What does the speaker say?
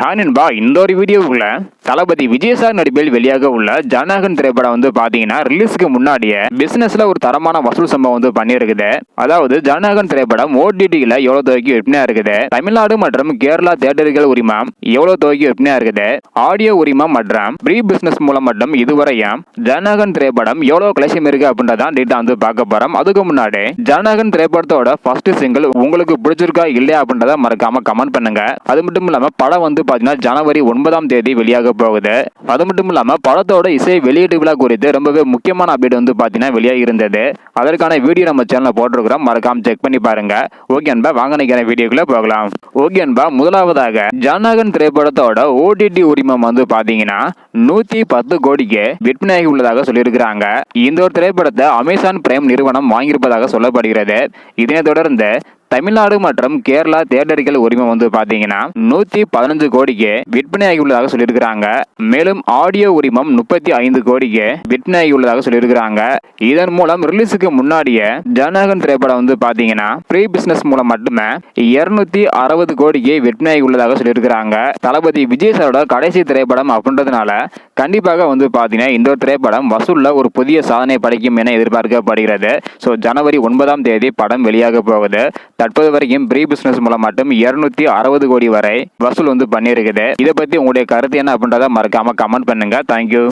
Hi நண்பா இந்த ஒரு வீடியோவுக்குள்ள தளபதி விஜய் நடிப்பில் வெளியாக உள்ள ஜனநாயகன் திரைப்படம் வந்து பாத்தீங்கன்னா ரிலீஸ்க்கு முன்னாடியே பிசினஸ்ல ஒரு தரமான வசூல் சம்பவம் வந்து பண்ணியிருக்குது. அதாவது ஜனநாயகன் திரைப்படம் ஓடிடியில எவ்வளவு தொகைக்கு விற்பனையா இருக்குது? தமிழ்நாடு மற்றும் கேரளா தியேட்டர்கள் உரிமம் எவ்வளவு தொகைக்கு விற்பனையா இருக்குது? ஆடியோ உரிமம் மற்றும் ப்ரீ பிசினஸ் மூலம் மட்டும் இதுவரையும் ஜனநாயகன் திரைப்படம் எவ்வளவு கலெக்ஷன் இருக்கு அப்படின்றதான் டீட்டா வந்து பார்க்க போறோம். அதுக்கு முன்னாடி ஜனநாயகன் திரைப்படத்தோட ஃபர்ஸ்ட் சிங்கிள் உங்களுக்கு பிடிச்சிருக்கா இல்லையா அப்படின்றத மறக்காம கமெண்ட் பண்ணுங்க. அது மட்டும் இல்லாம படம் வந்து பாத்தீங்கன்னா ஜனவரி ஒன்பதாம் தேதி வெளியாக போகுது. அது மட்டும் இல்லாம படத்தோட இசை வெளியீட்டு விழா குறித்து ரொம்பவே முக்கியமான அப்டேட் வந்து பாத்தீங்கன்னா வெளியாக இருந்தது. அதற்கான வீடியோ நம்ம சேனல்ல போட்டிருக்கிறோம். மறக்காம செக் பண்ணி பாருங்க. ஓகே அன்பா வாங்க நினைக்கிற வீடியோக்குள்ள போகலாம். ஓகே அன்பா முதலாவதாக ஜனநாயகன் திரைப்படத்தோட ஓடிடி உரிமம் வந்து பாத்தீங்கன்னா நூத்தி பத்து கோடிக்கு விற்பனையாகி உள்ளதாக சொல்லியிருக்கிறாங்க. இந்த ஒரு திரைப்படத்தை அமேசான் பிரைம் நிறுவனம் வாங்கியிருப்பதாக சொல்லப்படுகிறது. இதனைத் தொடர்ந்து தமிழ்நாடு மற்றும் கேரளா தியேட்டர்கள் உரிமம் வந்து பாத்தீங்கன்னா நூத்தி பதினஞ்சு கோடிக்கு விற்பனையாகி உள்ளதாக சொல்லியிருக்கிறாங்க. மேலும் ஆடியோ உரிமம் முப்பத்தி ஐந்து கோடிக்கு விற்பனையாகி உள்ளதாக சொல்லியிருக்கிறாங்க. இதன் மூலம் ரிலீஸுக்கு முன்னாடியே ஜனநாயகன் திரைப்படம் வந்து பாத்தீங்கன்னா ப்ரீ பிசினஸ் மூலம் மட்டுமே இருநூத்தி அறுபது கோடிக்கு விற்பனையாகியுள்ளதாக சொல்லியிருக்கிறாங்க. தளபதி விஜய் சாரோட கடைசி திரைப்படம் அப்படின்றதுனால கண்டிப்பாக வந்து பாத்தீங்கன்னா இந்த திரைப்படம் வசூலில் ஒரு புதிய சாதனை படைக்கும் என எதிர்பார்க்கப்படுகிறது. ஸோ ஜனவரி ஒன்பதாம் தேதி படம் வெளியாக போகுது. தற்போது வரைக்கும் ப்ரீ பிசினஸ் மூலம் மட்டும் இருநூத்தி அறுபது கோடி வரை வசூல் வந்து பண்ணியிருக்குது. இதை பத்தி உங்களுடைய கருத்து என்ன அப்படின்றத மறக்காம கமெண்ட் பண்ணுங்க. தேங்க்யூ